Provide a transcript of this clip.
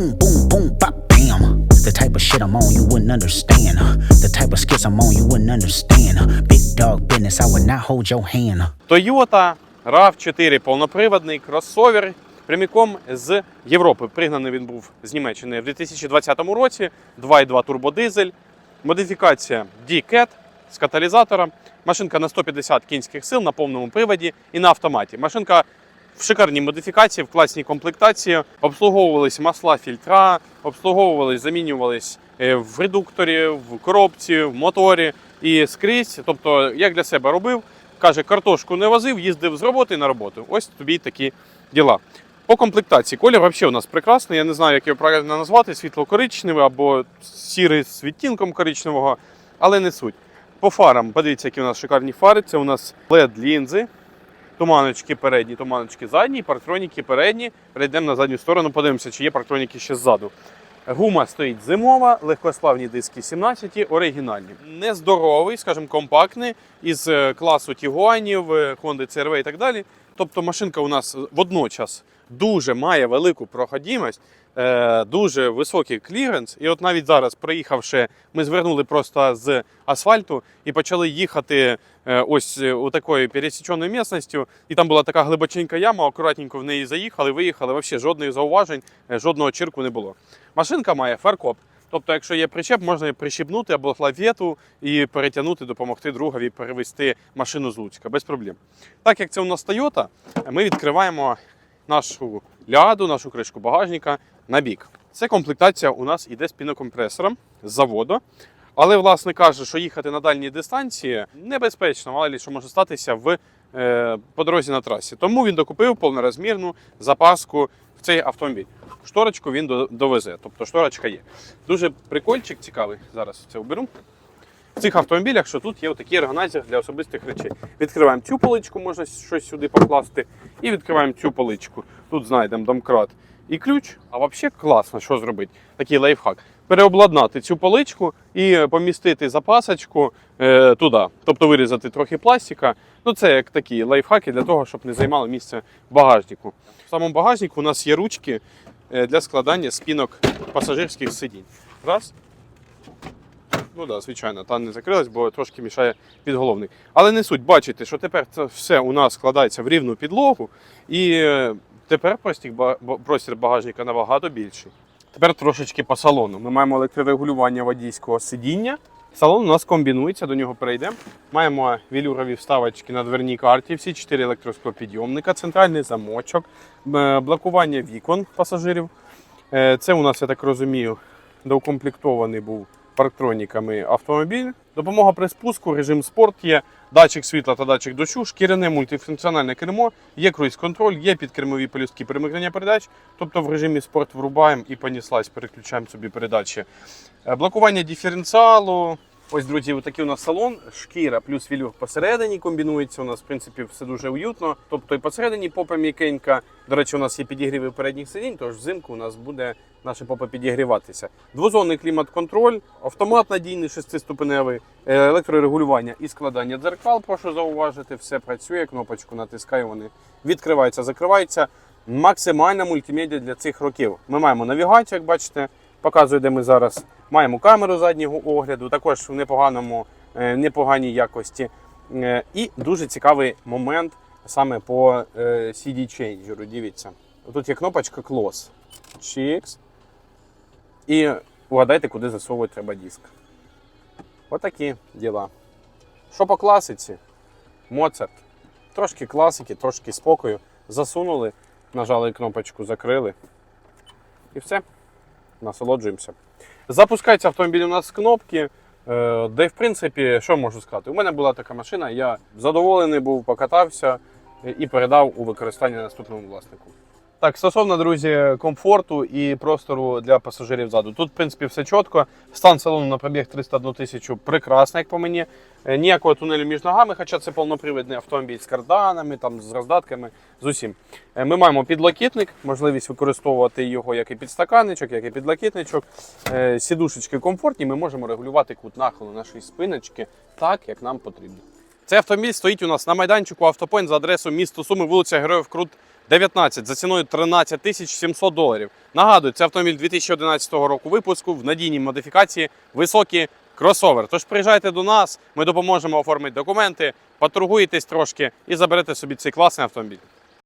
boom, boom, boom, bop, bam. The type of shit I'm on you wouldn't understand. The type of skits I'm on you wouldn't understand. Big dog business, I would not hold your hand. Toyota RAV4 повноприводний кросовер прямиком з Європи. Пригнаний він був з Німеччини в 2020 році. 2,2 турбодизель. Модифікація D-Cat з каталізатором. Машинка на 150 кінських сил на повному приводі і на автоматі. Машинка в шикарній модифікації, в класній комплектації. Обслуговувались масла, фільтра, обслуговувались, замінювались е, в редукторі, в коробці, в моторі і скрізь. Тобто, як для себе робив, каже, картошку не возив, їздив з роботи на роботу. Ось тобі такі діла. По комплектації колір взагалі у нас прекрасний. Я не знаю, як його правильно назвати, світло-коричневий або сірий з відтінком коричневого, але не суть. По фарам, подивіться, які у нас шикарні фари. Це у нас led лінзи Туманочки передні, туманочки задні, парктроніки передні. Перейдемо на задню сторону, подивимося, чи є парктроніки ще ззаду. Гума стоїть зимова, легкосплавні диски 17, оригінальні. Нездоровий, скажімо, компактний, із е, класу Тігуанів, е, Honda CRV і так далі. Тобто машинка у нас водночас дуже має велику проходимость, е, дуже високий кліренс. І от навіть зараз, проїхавши, ми звернули просто з асфальту і почали їхати е, ось е, у такою пересіченою місцевістю. І там була така глибоченька яма, акуратненько в неї заїхали, виїхали. Взагалі жодних зауважень, е, жодного чирку не було. Машинка має фаркоп. Тобто, якщо є причеп, можна прищіпнути або лавету і перетягнути, допомогти другові перевести машину з Луцька без проблем. Так як це у нас Toyota, ми відкриваємо нашу ляду, нашу кришку багажника на бік. Це комплектація у нас іде з пінокомпресором з заводу. Але, власне каже, що їхати на дальні дистанції небезпечно, мало що може статися в, е, по на трасі. Тому він докупив повнорозмірну запаску в цей автомобіль. Шторочку він довезе, тобто шторочка є. Дуже прикольчик цікавий. Зараз це оберу. В цих автомобілях, що тут є такий органайзер для особистих речей. Відкриваємо цю поличку, можна щось сюди покласти, і відкриваємо цю поличку. Тут знайдемо домкрат і ключ. А взагалі класно, що зробити? Такий лайфхак. Переобладнати цю поличку і помістити запасочку е, туди, тобто вирізати трохи пластика. Ну це як такі лайфхаки для того, щоб не займало місце в багажнику. В самому багажнику у нас є ручки е, для складання спінок пасажирських сидінь. Раз. Ну да, звичайно, та не закрилась, бо трошки мішає підголовник. Але не суть, бачите, що тепер це все у нас складається в рівну підлогу, і е, тепер простір, ба- ба- простір багажника набагато більший. Тепер трошечки по салону. Ми маємо електрорегулювання водійського сидіння. Салон у нас комбінується, до нього перейдемо. Маємо вілюрові вставочки на дверній карті, всі чотири електросклопідйомника, центральний замочок, е, блокування вікон пасажирів. Е, Це у нас, я так розумію, доукомплектований був парктроніками автомобіль. Допомога при спуску, режим спорт є, датчик світла та датчик дощу, шкіряне мультифункціональне кермо, є круїз-контроль, є підкермові полюстки перемикнення передач. Тобто в режимі спорт врубаємо і поніслась, переключаємо собі передачі. Е, Блокування диференціалу. Ось, друзі, такий у нас салон, шкіра плюс вілюр посередині комбінується. У нас, в принципі, все дуже уютно. Тобто і посередині попа м'якенька. До речі, у нас є підігріви передніх сидінь, тож взимку у нас буде наша попа підігріватися. Двозонний клімат-контроль, автомат надійний шестиступеневий, е, електрорегулювання і складання дзеркал. Прошу зауважити, все працює. Кнопочку натискаю, вони відкриваються, закриваються. Максимальна мультимедіа для цих років. Ми маємо навігацію, як бачите, показує, де ми зараз. Маємо камеру заднього огляду, також в непоганому, е, непоганій якості. Е, І дуже цікавий момент саме по е, CD Changer. Дивіться. Тут є кнопочка Close. Чікс. І угадайте, куди засовувати треба диск. Отакі діла. Що по класиці? Моцарт. Трошки класики, трошки спокою. Засунули, нажали кнопочку, закрили. І все. Насолоджуємося. Запускається автомобіль у нас з кнопки. е, Де, в принципі, що можу сказати? У мене була така машина, я задоволений був, покатався і передав у використання наступному власнику. Так, стосовно, друзі, комфорту і простору для пасажирів ззаду. Тут, в принципі, все чітко. Стан салону на пробіг 301 тисячу прекрасний, як по мені. Е, Ніякого тунелю між ногами, хоча це повнопривідний автомобіль з карданами, там, з роздатками, з усім. Е, Ми маємо підлокітник, можливість використовувати його як і підстаканничок, як і підлокітничок. Е, Сідушечки комфортні, ми можемо регулювати кут нахилу нашої спиночки так, як нам потрібно. Цей автомобіль стоїть у нас на майданчику Автопойнт за адресою місто Суми, вулиця Героїв Крут 19 за ціною 13 тисяч 700 доларів. Нагадую, це автомобіль 2011 року випуску в надійній модифікації високі кросовер. Тож приїжджайте до нас, ми допоможемо оформити документи, поторгуєтесь трошки і заберете собі цей класний автомобіль.